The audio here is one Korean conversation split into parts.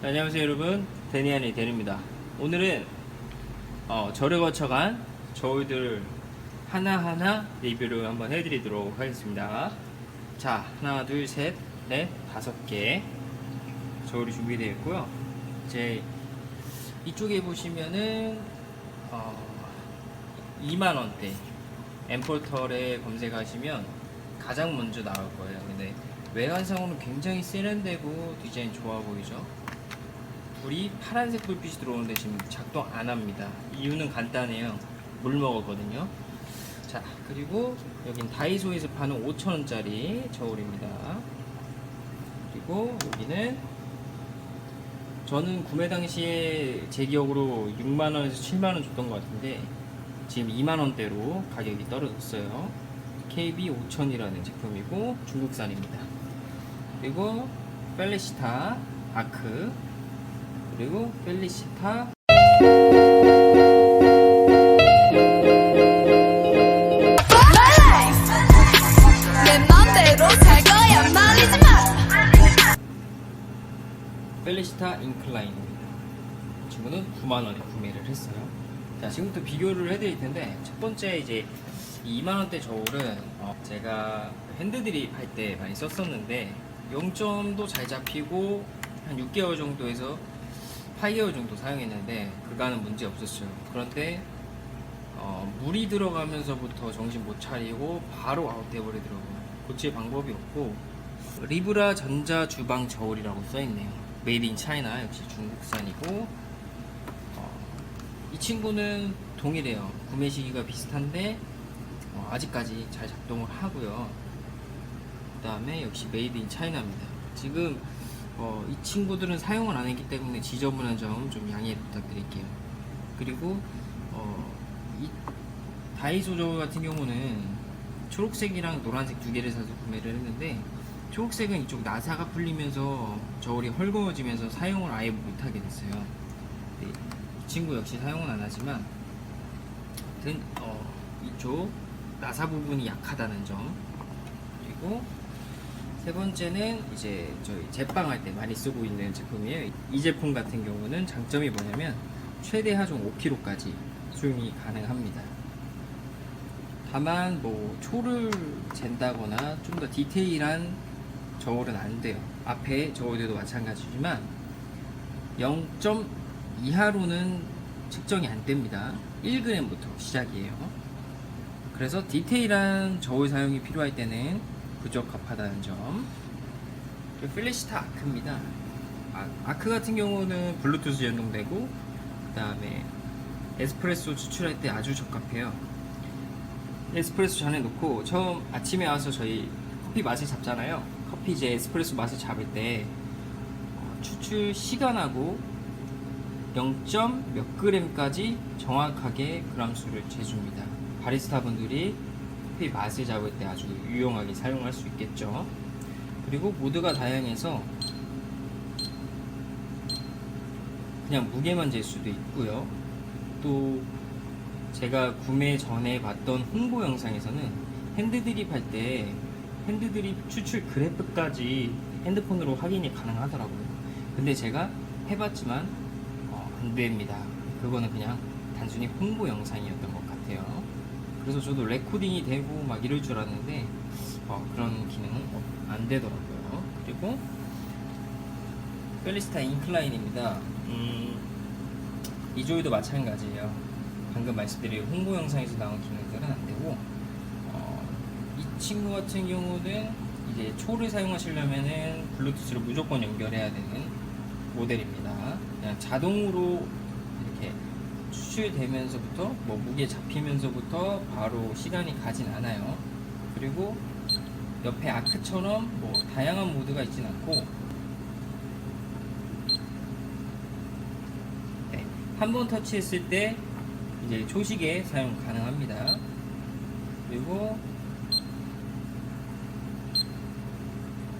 네, 안녕하세요 여러분. 데니안의 데니입니다. 오늘은 어, 저를 거쳐간 저울들 하나하나 리뷰를 한번 해드리도록 하겠습니다. 자 하나 둘셋넷 다섯 개 저울이 준비되어 있고요. 이제 이쪽에 보시면은 어, 2만원대 엠포털에 검색하시면 가장 먼저 나올 거예요. 근데 외관상으로는 굉장히 세련되고 디자인 좋아 보이죠 불이 파란색 불빛이 들어오는데 지금 작동 안 합니다. 이유는 간단해요. 물 먹었거든요. 자, 그리고 여긴 다이소에서 파는 5,000원짜리 저울입니다. 그리고 여기는 저는 구매 당시에 제 기억으로 6만원에서 7만원 줬던 것 같은데 지금 2만원대로 가격이 떨어졌어요. KB 5000이라는 제품이고 중국산입니다. 그리고 펠리시타 아크 그리고 펠리시타. 펠리시타 인클라인입니다. 이 친구는 9만 원에 구매를 했어요. 자, 지금부터 비교를 해드릴 텐데, 첫 번째 이제 2만 원대 저울은 어, 제가 핸드드립 할 때 많이 썼었는데, 0점도 잘 잡히고, 한 6개월 정도에서 8개월 정도 사용했는데, 그간은 문제 없었어요. 그런데, 어, 물이 들어가면서부터 정신 못 차리고, 바로 아웃돼 버리더라고요. 고칠 방법이 없고, 리브라 전자 주방 저울이라고 써 있네요. 메이드 인 차이나 역시 중국산이고 어, 이 친구는 동일해요. 구매 시기가 비슷한데 어, 아직까지 잘 작동을 하고요. 그 다음에 역시 메이드 인 차이나입니다. 지금 어, 이 친구들은 사용을 안 했기 때문에 지저분한 점 좀 양해 부탁드릴게요. 그리고 어, 이 다이소 저울 같은 경우는 초록색이랑 노란색 두 개를 사서 구매를 했는데 초록색은 이쪽 나사가 풀리면서 저울이 헐거워지면서 사용을 아예 못하게 됐어요. 네, 이 친구 역시 사용은 안 하지만 어, 이쪽 나사 부분이 약하다는 점 그리고 세 번째는 이제 저희 제빵할 때 많이 쓰고 있는 제품이에요. 이 제품 같은 경우는 장점이 뭐냐면 최대 하중 5kg까지 수용이 가능합니다. 다만 뭐 초를 잰다거나 좀 더 디테일한 저울은 안 돼요. 앞에 저울들도 마찬가지지만 0점 이하로는 측정이 안 됩니다. 1g부터 시작이에요. 그래서 디테일한 저울 사용이 필요할 때는 부적합하다는 점. 그리고 필리시타 아크입니다. 아, 아크 같은 경우는 블루투스 연동되고 그 다음에 에스프레소 추출할 때 아주 적합해요. 에스프레소 잔에 넣고 처음 아침에 와서 저희 커피 맛을 잡잖아요. 커피 이제 에스프레소 맛을 잡을 때 어, 추출 시간하고 0. 몇 그램까지 정확하게 그람 수를 재줍니다. 바리스타 분들이 커피 맛을 잡을 때 아주 유용하게 사용할 수 있겠죠. 그리고 모드가 다양해서 그냥 무게만 잴 수도 있고요. 또 제가 구매 전에 봤던 홍보 영상에서는 핸드드립 할 때 핸드드립 추출 그래프까지 핸드폰으로 확인이 가능하더라고요. 근데 제가 해봤지만 어, 안 됩니다. 그거는 그냥 단순히 홍보 영상이었던 것 같아요. 그래서 저도 레코딩이 되고 막 이럴 줄 알았는데 어, 그런 기능은 어, 안 되더라고요. 그리고 펠리스타 인클라인입니다. 음, 이 조이도 마찬가지예요. 방금 말씀드린 홍보 영상에서 나온 기능들은 안 되고 어, 이 친구 같은 경우는 이제 초를 사용하시려면은 블루투스로 무조건 연결해야 되는 모델입니다. 그냥 자동으로 이렇게 추출되면서부터 뭐 무게 잡히면서부터 바로 시간이 가진 않아요. 그리고 옆에 아크처럼 뭐 다양한 모드가 있진 않고 네, 한번 터치했을 때 이제 초시계 사용 가능합니다. 그리고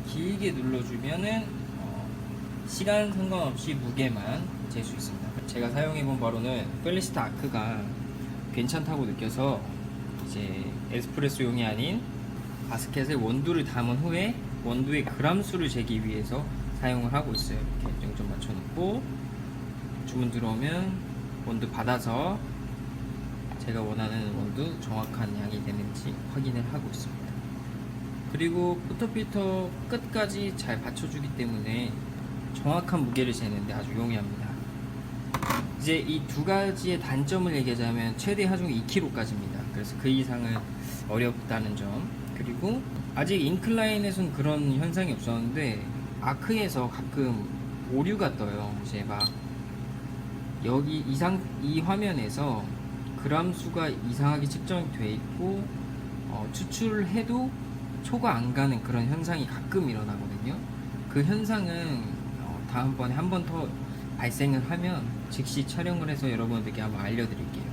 길게 눌러주면은 어, 시간 상관없이 무게만 잴 수 있습니다. 제가 사용해본 바로는 펠리스타 아크가 괜찮다고 느껴서 이제 에스프레소용이 아닌 바스켓에 원두를 담은 후에 원두의 그람 수를 재기 위해서 사용을 하고 있어요. 이렇게 0점 맞춰놓고 주문 들어오면 원두 받아서 제가 원하는 원두 정확한 양이 되는지 확인을 하고 있습니다. 그리고 포터필터 끝까지 잘 받쳐주기 때문에 정확한 무게를 재는데 아주 용이합니다. 이제 이 두 가지의 단점을 얘기하자면 최대 하중이 2kg까지입니다. 그래서 그 이상은 어렵다는 점. 그리고 아직 인클라인에선 그런 현상이 없었는데 아크에서 가끔 오류가 떠요. 이제 막 여기 이상 이 화면에서 그람 수가 이상하게 측정이 돼 있고 어, 추출해도 초가 안 가는 그런 현상이 가끔 일어나거든요. 그 현상은 어, 다음번에 한 번 더 발생을 하면 즉시 촬영을 해서 여러분들께 한번 알려드릴게요.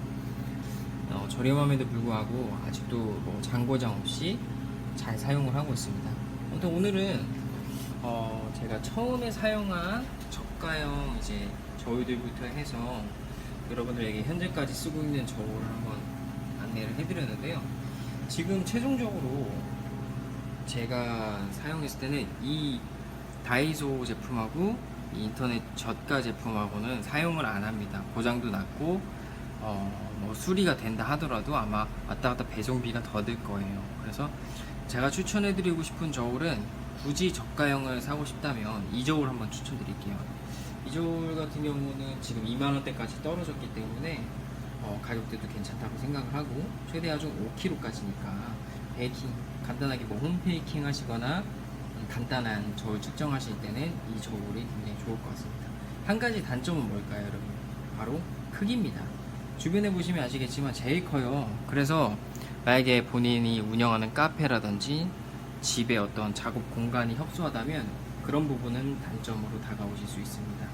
어, 저렴함에도 불구하고 아직도 뭐 장고장 없이 잘 사용을 하고 있습니다. 아무튼 오늘은 어, 제가 처음에 사용한 저가형 이제 저울들부터 해서 여러분들에게 현재까지 쓰고 있는 저울을 한번 안내를 해드렸는데요. 지금 최종적으로 제가 사용했을 때는 이 다이소 제품하고 이 인터넷 저가 제품하고는 사용을 안 합니다. 고장도 났고 어, 뭐 수리가 된다 하더라도 아마 왔다 갔다 배송비가 더 들 거예요. 그래서 제가 추천해드리고 싶은 저울은 굳이 저가형을 사고 싶다면 이 저울 한번 추천드릴게요. 이 저울 같은 경우는 지금 2만 원대까지 떨어졌기 때문에 어, 가격대도 괜찮다고 생각을 하고 최대 하중 5kg까지니까 베이킹 간단하게 뭐 홈베이킹 하시거나 음, 간단한 저울 측정하실 때는 이 저울이 굉장히 좋을 것 같습니다. 한 가지 단점은 뭘까요, 여러분? 바로 크기입니다. 주변에 보시면 아시겠지만 제일 커요. 그래서 만약에 본인이 운영하는 카페라든지 집에 어떤 작업 공간이 협소하다면 그런 부분은 단점으로 다가오실 수 있습니다.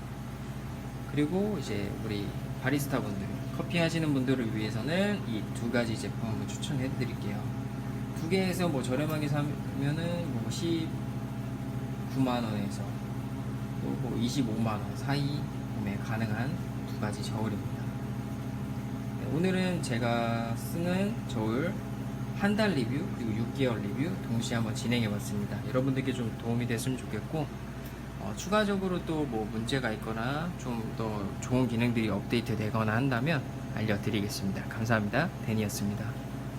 그리고 이제 우리 바리스타 분들, 커피 하시는 분들을 위해서는 이 두 가지 제품 한번 추천해 드릴게요. 두 개에서 뭐 저렴하게 사면은 뭐 19만 원에서 또뭐 25만 원 사이 구매 가능한 두 가지 저울입니다. 네, 오늘은 제가 쓰는 저울 한 달 리뷰 그리고 6개월 리뷰 동시에 한번 진행해 봤습니다. 여러분들께 좀 도움이 됐으면 좋겠고 어, 추가적으로 또 뭐 문제가 있거나 좀 더 좋은 기능들이 업데이트 되거나 한다면 알려드리겠습니다. 감사합니다. 데니였습니다.